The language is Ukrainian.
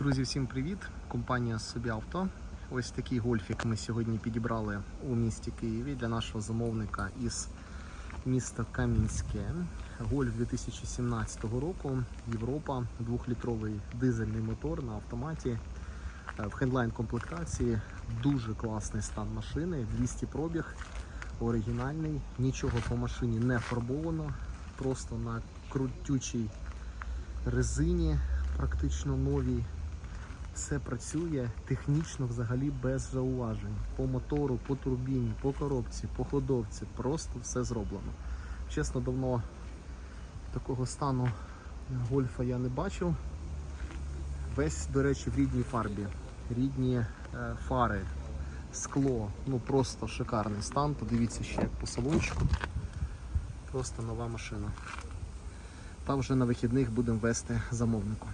Друзі, всім привіт! Компанія Собі Авто. Ось такий гольфік ми сьогодні підібрали у місті Києві для нашого замовника із міста Кам'янське. Гольф 2017 року. Європа, 2-літровий дизельний мотор на автоматі. Е, В хендлайн комплектації дуже класний стан машини, 200 пробіг, оригінальний, нічого по машині не фарбовано, просто на крутючій резині, практично новій. Все працює технічно взагалі без зауважень. По мотору, по турбіні, по коробці, по ходовці. Просто все зроблено. Чесно, давно такого стану гольфа я не бачив. Весь, до речі, в рідній фарбі. Рідні е, фари, скло. Ну просто шикарний стан. Подивіться ще як по салончику. Просто нова машина. Та вже на вихідних будемо вести замовнику.